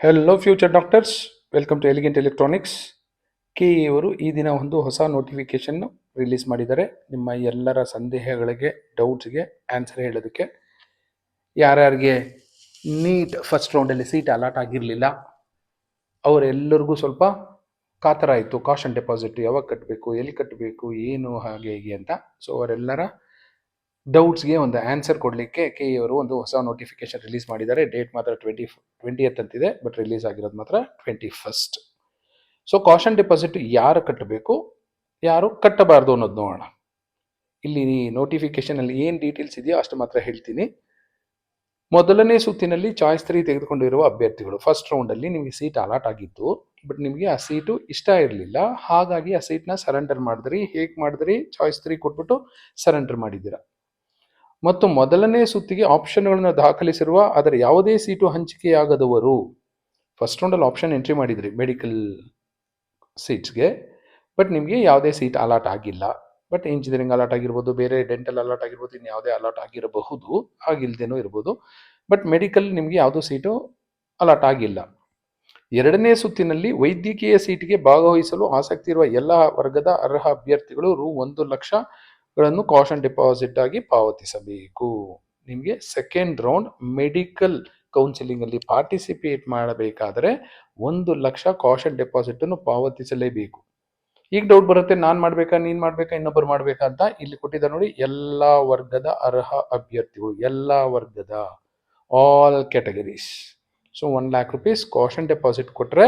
Hello future doctors welcome to elegant electronics K ಇವರು ಈ ದಿನ ಒಂದು ಹೊಸ ನೋಟಿಫಿಕೇಶನ್ ರಿಲೀಸ್ ಮಾಡಿದ್ದಾರೆ. ನಿಮ್ಮ ಎಲ್ಲರ ಸಂದೇಹಗಳಿಗೆ ಡೌಟ್ಸ್ಗೆ ಆನ್ಸರ್ ಹೇಳೋದಕ್ಕೆ. ಯಾರ್ಯಾರಿಗೆ ನೀಟ್ ಫಸ್ಟ್ ರೌಂಡಲ್ಲಿ ಸೀಟ್ ಅಲಾಟ್ ಆಗಿರಲಿಲ್ಲ, ಅವರೆಲ್ಲರಿಗೂ ಸ್ವಲ್ಪ ಕಾತರ ಆಯಿತು. ಕಾಶನ್ ಡೆಪಾಸಿಟ್ ಯಾವಾಗ ಕಟ್ಟಬೇಕು ಎಲ್ಲಿ ಕಟ್ಟಬೇಕು ಏನು, ಹಾಗೆ, ಹೀಗೆ ಅಂತ. ಸೊ ಅವರೆಲ್ಲರ ಡೌಟ್ಸ್ಗೆ ಒಂದು ಆನ್ಸರ್ ಕೊಡಲಿಕ್ಕೆ ಕೆ ಅವರು ಒಂದು ಹೊಸ ನೋಟಿಫಿಕೇಶನ್ ರಿಲೀಸ್ ಮಾಡಿದ್ದಾರೆ. ಡೇಟ್ ಮಾತ್ರ ಟ್ವೆಂಟಿ ಟ್ವೆಂಟಿಯತ್ ಅಂತಿದೆ ಬಟ್ ರಿಲೀಸ್ ಆಗಿರೋದು ಮಾತ್ರ twenty first so caution deposit ಯಾರು ಕಟ್ಟಬೇಕು, ಯಾರು ಕಟ್ಟಬಾರ್ದು ಅನ್ನೋದು ನೋಡೋಣ. ಇಲ್ಲಿ ನೋಟಿಫಿಕೇಶನಲ್ಲಿ ಏನು ಡೀಟೇಲ್ಸ್ ಇದೆಯೋ ಅಷ್ಟು ಮಾತ್ರ ಹೇಳ್ತೀನಿ. ಮೊದಲನೇ ಸುತ್ತಿನಲ್ಲಿ ಚಾಯ್ಸ್ ತ್ರೀ ತೆಗೆದುಕೊಂಡಿರುವ ಅಭ್ಯರ್ಥಿಗಳು. ಫಸ್ಟ್ ರೌಂಡಲ್ಲಿ ನಿಮಗೆ ಸೀಟ್ ಅಲಾಟ್ ಆಗಿತ್ತು ಬಟ್ ನಿಮಗೆ ಆ ಸೀಟು ಇಷ್ಟ ಇರಲಿಲ್ಲ. ಹಾಗಾಗಿ ಆ ಸೀಟ್ನ ಸರೆಂಡರ್ ಮಾಡಿದ್ರಿ, ಹೇಗೆ ಮಾಡಿದ್ರಿ ಚಾಯ್ಸ್ ತ್ರೀ ಕೊಟ್ಬಿಟ್ಟು ಸರೆಂಡರ್ ಮಾಡಿದ್ದೀರಾ. ಮತ್ತು ಮೊದಲನೇ ಸುತ್ತಿಗೆ ಆಪ್ಷನ್ಗಳನ್ನು ದಾಖಲಿಸಿರುವ ಅದರ ಯಾವುದೇ ಸೀಟು ಹಂಚಿಕೆಯಾಗದವರು. ಫಸ್ಟ್ ರೌಂಡಲ್ಲಿ ಆಪ್ಷನ್ ಎಂಟ್ರಿ ಮಾಡಿದ್ರಿ ಮೆಡಿಕಲ್ ಸೀಟ್ಸ್ಗೆ ಬಟ್ ನಿಮಗೆ ಯಾವುದೇ ಸೀಟ್ ಅಲಾಟ್ ಆಗಿಲ್ಲ. ಬಟ್ ಇಂಜಿನಿಯರಿಂಗ್ ಅಲಾಟ್ ಆಗಿರ್ಬೋದು, ಬೇರೆ ಡೆಂಟಲ್ ಅಲಾಟ್ ಆಗಿರ್ಬೋದು ಇನ್ನು ಯಾವುದೇ ಅಲಾಟ್ ಆಗಿರಬಹುದು, ಆಗಿಲ್ದೇನೂ ಇರ್ಬೋದು. ಬಟ್ ಮೆಡಿಕಲ್ ನಿಮಗೆ ಯಾವುದೂ ಸೀಟು ಅಲಾಟ್ ಆಗಿಲ್ಲ. ಎರಡನೇ ಸುತ್ತಿನಲ್ಲಿ ವೈದ್ಯಕೀಯ ಸೀಟಿಗೆ ಭಾಗವಹಿಸಲು ಆಸಕ್ತಿ ಇರುವ ಎಲ್ಲ ವರ್ಗದ ಅರ್ಹ ಅಭ್ಯರ್ಥಿಗಳು ರು ಒಂದು ಲಕ್ಷಗಳನ್ನು ಕಾಶನ್ ಡೆಪಾಸಿಟ್ ಆಗಿ ಪಾವತಿಸಬೇಕು. ನಿಮಗೆ ಸೆಕೆಂಡ್ ರೌಂಡ್ ಮೆಡಿಕಲ್ ಕೌನ್ಸಿಲಿಂಗ್ ಅಲ್ಲಿ ಪಾರ್ಟಿಸಿಪೇಟ್ ಮಾಡಬೇಕಾದರೆ ಒಂದು ಲಕ್ಷ ಕಾಶನ್ ಡೆಪಾಸಿಟ್ ಅನ್ನು ಪಾವತಿಸಲೇಬೇಕು. ಈಗ ಡೌಟ್ ಬರುತ್ತೆ, ನಾನು ಮಾಡ್ಬೇಕಾ, ನೀನ್ ಮಾಡ್ಬೇಕಾ ಇನ್ನೊಬ್ಬರು ಮಾಡ್ಬೇಕಾ ಅಂತ ಇಲ್ಲಿ ಕೊಟ್ಟಿದ್ದಾರೆ ನೋಡಿ, ಎಲ್ಲಾ ವರ್ಗದ ಅರ್ಹ ಅಭ್ಯರ್ಥಿಗಳು, ಎಲ್ಲಾ ವರ್ಗದ all categories so one lakh rupees caution deposit ಕೊಟ್ರೆ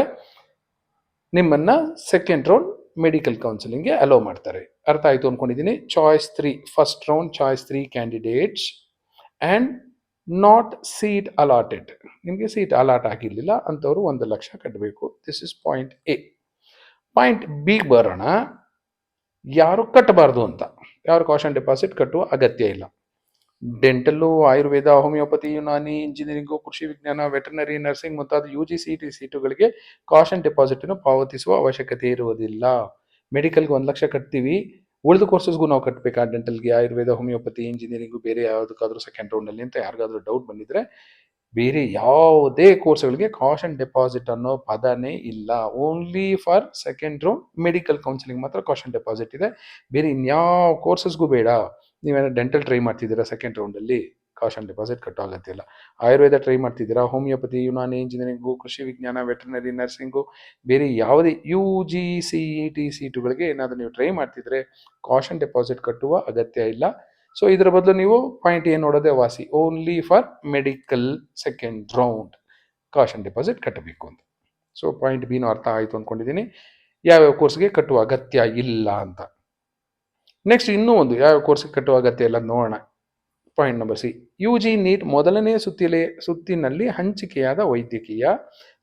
ನಿಮ್ಮನ್ನ ಸೆಕೆಂಡ್ ರೌಂಡ್ ಮೆಡಿಕಲ್ ಕೌನ್ಸಿಲಿಂಗ್ಗೆ ಅಲೋ ಮಾಡ್ತಾರೆ. ಅರ್ಥ ಆಯಿತು ಅಂದ್ಕೊಂಡಿದ್ದೀನಿ choice three first round choice three candidates and not seat allotted ನಿಮಗೆ ಸೀಟ್ ಅಲಾಟ್ ಆಗಿರಲಿಲ್ಲ, ಅಂಥವ್ರು ಒಂದು ಲಕ್ಷ ಕಟ್ಟಬೇಕು this is point A point B ಬರೋಣ. ಯಾರು ಕಟ್ಟಬಾರ್ದು ಅಂತ. ಯಾರು ಕಾಶನ್ ಡೆಪಾಸಿಟ್ ಕಟ್ಟುವ ಅಗತ್ಯ ಇಲ್ಲ. Dental Ayurveda homeopathy Unani engineering ಕೃಷಿ ವಿಜ್ಞಾನ ವೆಟರ್ನರಿ ನರ್ಸಿಂಗ್ ಮುಂತಾದ ಯು ಜಿ ಸಿ ಟಿ ಸೀಟುಗಳಿಗೆ ಕಾಶನ್ ಡೆಪಾಸಿಟನ್ನು ಪಾವತಿಸುವ ಅವಶ್ಯಕತೆ ಇರುವುದಿಲ್ಲ. ಮೆಡಿಕಲ್ಗೆ ಒಂದು ಲಕ್ಷ ಕಟ್ತೀವಿ. ಉಳಿದ ಕೋರ್ಸಸ್ಗೂ ನಾವು ಕಟ್ಟಬೇಕಾ ಡೆಂಟಲ್ಗೆ, ಆಯುರ್ವೇದ, ಹೋಮಿಯೋಪತಿ, ಇಂಜಿನಿಯರಿಂಗು, ಬೇರೆ ಯಾವುದಕ್ಕಾದ್ರೂ ಸೆಕೆಂಡ್ ರೌಂಡಲ್ಲಿ ಅಂತ ಯಾರಿಗಾದ್ರೂ ಡೌಟ್ ಬಂದಿದ್ರೆ ಬೇರೆ ಯಾವುದೇ ಕೋರ್ಸ್ಗಳಿಗೆ ಕಾಶನ್ ಡೆಪಾಸಿಟ್ ಅನ್ನೋ ಪದನೇ ಇಲ್ಲ. Only for second round medical counselling ಮಾತ್ರ ಕಾಶನ್ ಡೆಪಾಸಿಟ್ ಇದೆ. ಬೇರೆ ಇನ್ಯಾವ ಕೋರ್ಸಸ್ಗೂ ಬೇಡ. ನೀವೇನೋ ಡೆಂಟಲ್ ಟ್ರೈ ಮಾಡ್ತಿದ್ದೀರಾ ಸೆಕೆಂಡ್ ರೌಂಡಲ್ಲಿ ಕಾಶನ್ ಡೆಪಾಸಿಟ್ ಕಟ್ಟೋ ಅಗತ್ಯ ಇಲ್ಲ ಆಯುರ್ವೇದ ಟ್ರೈ ಮಾಡ್ತಿದ್ದೀರಾ? ಹೋಮಿಯೋಪತಿ ಯುನಾನಿ ಇಂಜಿನಿಯರಿಂಗು ಕೃಷಿ ವಿಜ್ಞಾನ ವೆಟರ್ನರಿ ನರ್ಸಿಂಗು ಬೇರೆ ಯಾವುದೇ U G C E T ಸೀಟುಗಳಿಗೆ ಏನಾದರೂ ನೀವು ಟ್ರೈ ಮಾಡ್ತಿದ್ರೆ ಕಾಶನ್ ಡೆಪಾಸಿಟ್ ಕಟ್ಟುವ ಅಗತ್ಯ ಇಲ್ಲ. ಸೊ ಇದರ ಬದಲು ನೀವು ಪಾಯಿಂಟ್ ಏನು ನೋಡೋದೇ ವಾಸಿ only for medical second round caution deposit ಕಟ್ಟಬೇಕು ಅಂತ. ಸೊ ಪಾಯಿಂಟ್ ಬಿನೂ ಅರ್ಥ ಆಯಿತು ಅಂದ್ಕೊಂಡಿದ್ದೀನಿ ಯಾವ್ಯಾವ ಕೋರ್ಸ್ಗೆ ಕಟ್ಟುವ ಅಗತ್ಯ ಇಲ್ಲ ಅಂತ. ನೆಕ್ಸ್ಟ್ ಇನ್ನೂ ಒಂದು, ಯಾವ್ಯಾವ ಕೋರ್ಸ್ಗೆ ಕಟ್ಟುವ ಅಗತ್ಯ ಇಲ್ಲ ನೋಡೋಣ. Point number C U G NEET ಮೊದಲನೇ ಸುತ್ತಿಲೆ, ಸುತ್ತಿನಲ್ಲಿ ಹಂಚಿಕೆಯಾದ ವೈದ್ಯಕೀಯ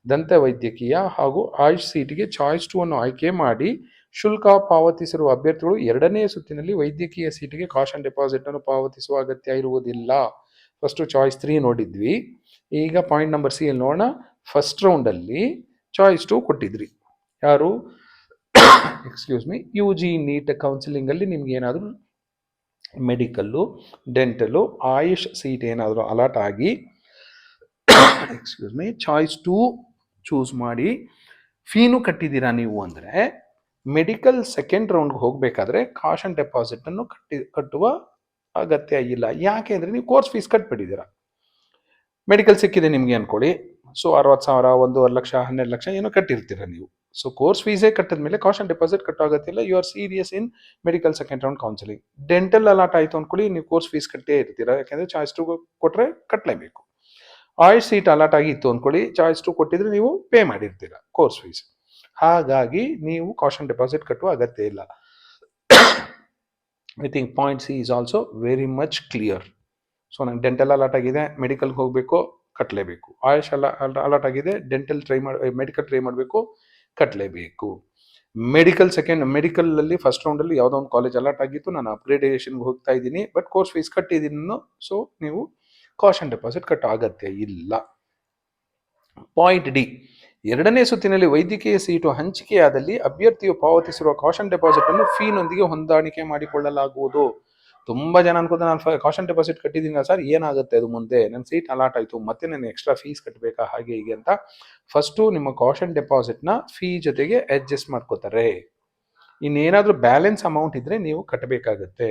ದಂತ ವೈದ್ಯಕೀಯ ಹಾಗೂ ಆಯುಷ್ ಸೀಟಿಗೆ ಚಾಯ್ಸ್ ಟು ಅನ್ನು ಆಯ್ಕೆ ಮಾಡಿ ಶುಲ್ಕ ಪಾವತಿಸಿರುವ ಅಭ್ಯರ್ಥಿಗಳು ಎರಡನೇ ಸುತ್ತಿನಲ್ಲಿ ವೈದ್ಯಕೀಯ ಸೀಟಿಗೆ ಕಾಶನ್ ಡೆಪಾಸಿಟ್ ಅನ್ನು ಪಾವತಿಸುವ ಅಗತ್ಯ ಇರುವುದಿಲ್ಲ. ಫಸ್ಟ್ ಚಾಯ್ಸ್ ತ್ರೀ ನೋಡಿದ್ವಿ. ಈಗ ಪಾಯಿಂಟ್ ನಂಬರ್ ಸಿ ಅಲ್ಲಿ ನೋಡೋಣ. ಫಸ್ಟ್ ರೌಂಡಲ್ಲಿ ಚಾಯ್ಸ್ ಟು ಕೊಟ್ಟಿದ್ರಿ. ಯಾರು? Excuse me U G NEET ಕೌನ್ಸಿಲಿಂಗಲ್ಲಿ ನಿಮ್ಗೆ ಏನಾದರೂ ಮೆಡಿಕಲ್ಲು ಡೆಂಟಲು ಆಯುಷ್ ಸೀಟ್ ಏನಾದರೂ ಅಲಾಟ್ ಆಗಿ, excuse me, choice two choose ಮಾಡಿ, ಫೀನು ಕಟ್ಟಿದ್ದೀರಾ ನೀವು ಅಂದರೆ, ಮೆಡಿಕಲ್ ಸೆಕೆಂಡ್ ರೌಂಡ್ಗೆ ಹೋಗಬೇಕಾದ್ರೆ ಕಾಶನ್ ಡೆಪಾಸಿಟನ್ನು ಕಟ್ಟಿ, ಕಟ್ಟುವ ಅಗತ್ಯ ಇಲ್ಲ. ಯಾಕೆ ಅಂದರೆ ನೀವು ಕೋರ್ಸ್ ಫೀಸ್ ಕಟ್ಬಿಟ್ಟಿದ್ದೀರಾ. ಮೆಡಿಕಲ್ ಸಿಕ್ಕಿದೆ ನಿಮಗೆ ಅಂದ್ಕೊಳ್ಳಿ ಸೊ, ಅರವತ್ತು ಸಾವಿರ, ಒಂದೂವರೆ ಲಕ್ಷ, ಹನ್ನೆರಡು ಲಕ್ಷ ಏನೋ ಕಟ್ಟಿರ್ತೀರ ನೀವು. ಸೊ ಕೋರ್ಸ್ ಫೀಸೇ ಕಟ್ಟಿದ ಮೇಲೆ ಕಾಶನ್ ಡೆಪಾಸಿಟ್ ಕಟ್ ಅಗತ್ಯ ಇಲ್ಲ you are serious in medical second round counselling dental allot ಆಯಿತು ಅಂದ್ಕೊಳ್ಳಿ ನೀವು ಕೋರ್ಸ್ ಫೀಸ್ ಕಟ್ಟೇ ಇರ್ತೀರಾ. ಯಾಕೆಂದರೆ ಚಾಯ್ಸ್ ಟು ಕೊಟ್ಟರೆ ಕಟ್ಟಲೇಬೇಕು ಆಯ್ ಸೀಟ್ ಅಲಾಟ್ ಆಗಿತ್ತು ಅಂದ್ಕೊಳ್ಳಿ ಚಾಯ್ಸ್ ಟು ಕೊಟ್ಟಿದ್ರೆ ನೀವು ಪೇ ಮಾಡಿರ್ತೀರಾ ಕೋರ್ಸ್ ಫೀಸ್ ಹಾಗಾಗಿ ನೀವು ಕಾಶನ್ ಡೆಪಾಸಿಟ್ ಕಟ್ಟುವ ಅಗತ್ಯ ಇಲ್ಲ. I think point C is also very much clear so ನಂಗೆ ಡೆಂಟಲ್ ಅಲಾಟ್ ಆಗಿದೆ ಮೆಡಿಕಲ್ಗೆ ಹೋಗಬೇಕು ಕಟ್ಟಲೇಬೇಕು ಆಯುಷ್ ಅಲ ಅಲಾಟ್ ಆಗಿದೆ ಡೆಂಟಲ್ ಟ್ರೈ ಮಾಡಿ ಮೆಡಿಕಲ್ ಟ್ರೈ ಮಾಡಬೇಕು ಕಟ್ಟಲೇಬೇಕು ಮೆಡಿಕಲ್ ಸೆಕೆಂಡ್ ಮೆಡಿಕಲಲ್ಲಿ ಫಸ್ಟ್ ರೌಂಡಲ್ಲಿ ಯಾವುದೋ ಒಂದು ಕಾಲೇಜ್ ಅಲಾಟ್ ಆಗಿತ್ತು, ನಾನು ಅಪ್ಗ್ರೇಡೇಷನ್ಗೆ ಹೋಗ್ತಾ ಇದ್ದೀನಿ ಬಟ್ ಕೋರ್ಸ್ ಫೀಸ್ ಕಟ್ಟಿದ್ದೀನಿ ಸೊ ನೀವು ಕಾಶನ್ ಡೆಪಾಸಿಟ್ ಕಟ್ಟೋ ಅಗತ್ಯ ಇಲ್ಲ. ಪಾಯಿಂಟ್ ಡಿ ಎರಡನೇ ಸುತ್ತಿನಲ್ಲಿ ವೈದ್ಯಕೀಯ ಸೀಟು ಹಂಚಿಕೆಯಾದಲ್ಲಿ ಅಭ್ಯರ್ಥಿಯು ಪಾವತಿಸಿರುವ ಕಾಶನ್ ಡೆಪಾಸಿಟ್ ಅನ್ನು ಫೀನೊಂದಿಗೆ ಹೊಂದಾಣಿಕೆ ಮಾಡಿಕೊಳ್ಳಲಾಗುವುದು. ತುಂಬ ಜನ ಅನ್ಕೋತ ನಾನು ಕಾಶನ್ ಡೆಪಾಸಿಟ್ ಕಟ್ಟಿದ್ದೀನಿ ಸರ್, ಏನಾಗುತ್ತೆ ಅದು ಮುಂದೆ? ನನ್ನ ಸೀಟ್ ಅಲಾಟ್ ಆಯಿತು, ಮತ್ತೆ ನಾನು ಎಕ್ಸ್ಟ್ರಾ ಫೀಸ್ ಕಟ್ಟಬೇಕಾ ಹಾಗೆ ಹೀಗೆ ಅಂತ. ಫಸ್ಟು ನಿಮ್ಮ ಕಾಶನ್ ಡೆಪಾಸಿಟ್ನ ಫೀ ಜೊತೆಗೆ ಅಡ್ಜಸ್ಟ್ ಮಾಡ್ಕೋತಾರೆ. ಇನ್ನೇನಾದರೂ ಬ್ಯಾಲೆನ್ಸ್ ಅಮೌಂಟ್ ಇದ್ದರೆ ನೀವು ಕಟ್ಟಬೇಕಾಗುತ್ತೆ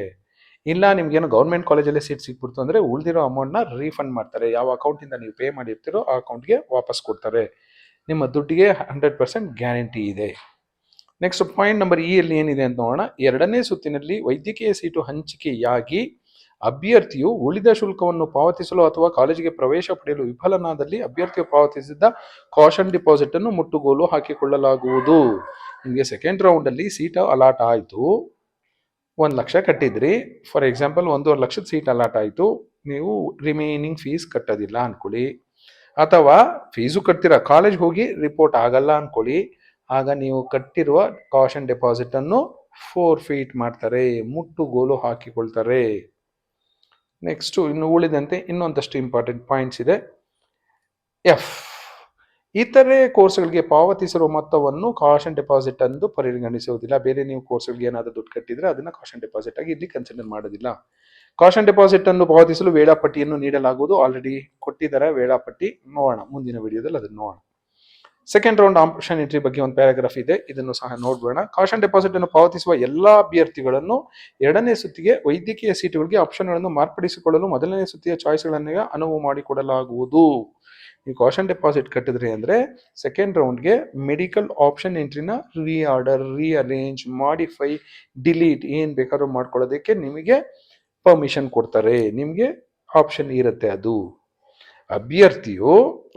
ಇಲ್ಲ ನಿಮ್ಗೇನು ಗೌರ್ಮೆಂಟ್ ಕಾಲೇಜಲ್ಲಿ ಸೀಟ್ ಸಿಕ್ಬಿಡ್ತು ಅಂದರೆ ಉಳಿದಿರೋ ಅಮೌಂಟ್ನ ರೀಫಂಡ್ ಮಾಡ್ತಾರೆ. ಯಾವ ಅಕೌಂಟಿಂದ ನೀವು ಪೇ ಮಾಡಿರ್ತೀರೋ ಆ ಅಕೌಂಟ್ಗೆ ವಾಪಸ್ ಕೊಡ್ತಾರೆ. ನಿಮ್ಮ ದುಡ್ಡಿಗೆ ಹಂಡ್ರೆಡ್ ಪರ್ಸೆಂಟ್ ಗ್ಯಾರಂಟಿ ಇದೆ. ನೆಕ್ಸ್ಟ್ ಪಾಯಿಂಟ್ ನಂಬರ್ ಇ ಅಲ್ಲಿ ಏನಿದೆ ಅಂತ ನೋಡೋಣ. ಎರಡನೇ ಸುತ್ತಿನಲ್ಲಿ ವೈದ್ಯಕೀಯ ಸೀಟು ಹಂಚಿಕೆಯಾಗಿ ಅಭ್ಯರ್ಥಿಯು ಉಳಿದ ಶುಲ್ಕವನ್ನು ಪಾವತಿಸಲು ಅಥವಾ ಕಾಲೇಜಿಗೆ ಪ್ರವೇಶ ಪಡೆಯಲು ವಿಫಲನಾದಲ್ಲಿ ಅಭ್ಯರ್ಥಿಯು ಪಾವತಿಸಿದ್ದ ಕಾಷನ್ ಡಿಪಾಸಿಟ್ ಅನ್ನು ಮುಟ್ಟುಗೋಲು ಹಾಕಿಕೊಳ್ಳಲಾಗುವುದು. ನಿಮಗೆ ಸೆಕೆಂಡ್ ರೌಂಡ್ ಅಲ್ಲಿ ಸೀಟ್ ಅಲಾಟ್ ಆಯಿತು. ಒಂದು ಲಕ್ಷ ಕಟ್ಟಿದ್ರಿ. ಫಾರ್ ಎಕ್ಸಾಂಪಲ್ ಒಂದೂವರೆ ಲಕ್ಷದ ಸೀಟ್ ಅಲಾಟ್ ಆಯಿತು. ನೀವು ರಿಮೈನಿಂಗ್ ಫೀಸ್ ಕಟ್ಟೋದಿಲ್ಲ ಅನ್ಕೊಳ್ಳಿ. ಅಥವಾ ಫೀಸು ಕಟ್ತೀರಾ? ಕಾಲೇಜ್ ಹೋಗಿ ರಿಪೋರ್ಟ್ ಆಗಲ್ಲ ಅನ್ಕೊಳ್ಳಿ. ಆಗ ನೀವು ಕಟ್ಟಿರುವ ಕಾಶನ್ ಡೆಪಾಸಿಟ್ ಅನ್ನು ಫೋರ್ ಫೀಟ್ ಮಾಡ್ತಾರೆ ಮುಟ್ಟುಗೋಲು ಹಾಕಿಕೊಳ್ತಾರೆ. ನೆಕ್ಸ್ಟು ಇನ್ನು ಉಳಿದಂತೆ ಇನ್ನೊಂದಷ್ಟು ಇಂಪಾರ್ಟೆಂಟ್ ಪಾಯಿಂಟ್ಸ್ ಇದೆ. ಎಫ್ ಇತರೆ ಕೋರ್ಸ್ಗಳಿಗೆ ಪಾವತಿಸಿರುವ ಮೊತ್ತವನ್ನು ಕಾಶನ್ ಡೆಪಾಸಿಟ್ ಅಂದು ಪರಿಗಣಿಸುವುದಿಲ್ಲ. ಬೇರೆ ನೀವು ಕೋರ್ಸ್ಗಳಿಗೆ ಏನಾದರೂ ದುಡ್ಡು ಕಟ್ಟಿದ್ರೆ ಅದನ್ನ ಕಾಶನ್ ಡೆಪಾಸಿಟ್ ಆಗಿ ಇಲ್ಲಿ ಕನ್ಸಿಡರ್ ಮಾಡೋದಿಲ್ಲ ಕಾಶನ್ ಡೆಪಾಸಿಟ್ ಅನ್ನು ಪಾವತಿಸಲು ವೇಳಾಪಟ್ಟಿಯನ್ನು ನೀಡಲಾಗುವುದು. ಆಲ್ರೆಡಿ ಕೊಟ್ಟಿದ್ದಾರೆ, ವೇಳಾಪಟ್ಟಿ ನೋಡೋಣ. ಮುಂದಿನ ವಿಡಿಯೋದಲ್ಲಿ ಅದನ್ನು ನೋಡೋಣ. ಸೆಕೆಂಡ್ ರೌಂಡ್ ಆಪ್ಷನ್ ಎಂಟ್ರಿ ಬಗ್ಗೆ ಒಂದು ಪ್ಯಾರಾಗ್ರಾಫ್ ಇದೆ. ಇದನ್ನು ಸಹ ನೋಡೋಣ ಕಾಶನ್ ಡೆಪಾಸಿಟ್ ಅನ್ನು ಪಾವತಿಸುವ ಎಲ್ಲಾ ಅಭ್ಯರ್ಥಿಗಳನ್ನು ಎರಡನೇ ಸುತ್ತಿಗೆ ವೈದ್ಯಕೀಯ ಸೀಟುಗಳಿಗೆ ಆಪ್ಷನ್ಗಳನ್ನು ಮಾರ್ಪಡಿಸಿಕೊಳ್ಳಲು ಮೊದಲನೇ ಸುತ್ತಿಯ ಚಾಯ್ಸ್ಗಳನ್ನ ಅನುವು ಮಾಡಿಕೊಡಲಾಗುವುದು. ನೀವು ಕಾಶನ್ ಡೆಪಾಸಿಟ್ ಕಟ್ಟಿದ್ರಿ ಅಂದ್ರೆ ಸೆಕೆಂಡ್ ರೌಂಡ್ಗೆ ಮೆಡಿಕಲ್ ಆಪ್ಷನ್ ಎಂಟ್ರಿನ ರೀಆರ್ಡರ್ ರೀಅರೇಂಜ್ ಮಾಡಿಫೈ ಡಿಲೀಟ್ ಏನ್ ಬೇಕಾದ್ರೂ ಮಾಡ್ಕೊಳ್ಳೋದಕ್ಕೆ ನಿಮಗೆ ಪರ್ಮಿಷನ್ ಕೊಡ್ತಾರೆ. ನಿಮಗೆ ಆಪ್ಷನ್ ಇರುತ್ತೆ ಅದು. ಅಭ್ಯರ್ಥಿಯು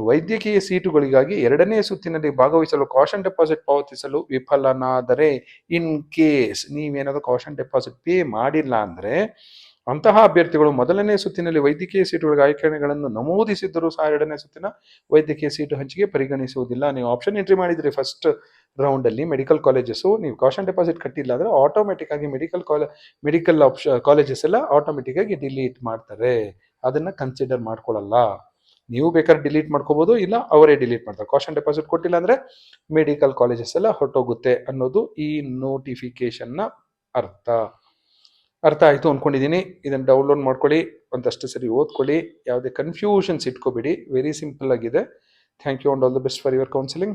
ವೈದ್ಯಕೀಯ ಸೀಟುಗಳಿಗಾಗಿ ಎರಡನೇ ಸುತ್ತಿನಲ್ಲಿ ಭಾಗವಹಿಸಲು ಕಾಶನ್ ಡೆಪಾಸಿಟ್ ಪಾವತಿಸಲು ವಿಫಲನಾದರೆ ಇನ್ ಕೇಸ್ ನೀವೇನಾದರೂ ಕಾಶನ್ ಡೆಪಾಸಿಟ್ ಪೇ ಮಾಡಿಲ್ಲ ಅಂದ್ರೆ ಅಂತಹ ಅಭ್ಯರ್ಥಿಗಳು ಮೊದಲನೇ ಸುತ್ತಿನಲ್ಲಿ ವೈದ್ಯಕೀಯ ಸೀಟುಗಳಿಗೆ ಆಯ್ಕೆಗಳನ್ನು ನಮೂದಿಸಿದ್ದರೂ ಸಹ ಎರಡನೇ ಸುತ್ತಿನ ವೈದ್ಯಕೀಯ ಸೀಟು ಹಂಚಿಕೆ ಪರಿಗಣಿಸುವುದಿಲ್ಲ. ನೀವು ಆಪ್ಷನ್ ಎಂಟ್ರಿ ಮಾಡಿದ್ರಿ ಫಸ್ಟ್ ರೌಂಡಲ್ಲಿ ಮೆಡಿಕಲ್ ಕಾಲೇಜಸ್ ನೀವು ಕಾಶನ್ ಡೆಪಾಸಿಟ್ ಕಟ್ಟಿಲ್ಲ ಅಂದ್ರೆ ಆಟೋಮೆಟಿಕ್ ಆಗಿ ಮೆಡಿಕಲ್ ಕಾಲೇ ಮೆಡಿಕಲ್ ಆಪ್ಷನ್ ಕಾಲೇಜಸ್ ಎಲ್ಲ ಆಟೋಮೆಟಿಕ್ ಆಗಿ ಡಿಲೀಟ್ ಮಾಡ್ತಾರೆ. ಅದನ್ನ ಕನ್ಸಿಡರ್ ಮಾಡ್ಕೊಳ್ಳಲ್ಲ. ನೀವು ಬೇಕಾದ್ರೆ ಡಿಲೀಟ್ ಮಾಡ್ಕೋಬಹುದು ಇಲ್ಲ ಅವರೇ ಡಿಲೀಟ್ ಮಾಡ್ತಾರೆ. ಕಾಶನ್ ಡೆಪಾಸಿಟ್ ಕೊಟ್ಟಿಲ್ಲ ಅಂದ್ರೆ ಮೆಡಿಕಲ್ ಕಾಲೇಜಸ್ ಎಲ್ಲ ಹೊರಟೋಗುತ್ತೆ ಅನ್ನೋದು ಈ ನೋಟಿಫಿಕೇಶನ್ನ ಅರ್ಥ. ಅರ್ಥ ಆಯ್ತು ಅನ್ಕೊಂಡಿದ್ದೀನಿ ಇದನ್ನ ಡೌನ್ಲೋಡ್ ಮಾಡ್ಕೊಳ್ಳಿ, ಒಂದಷ್ಟು ಸರಿ ಓದ್ಕೊಳ್ಳಿ, ಯಾವುದೇ ಕನ್ಫ್ಯೂಷನ್ಸ್ ಇಟ್ಕೋಬೇಡಿ. ವೆರಿ ಸಿಂಪಲ್ ಆಗಿದೆ. Thank you and all the best for your counselling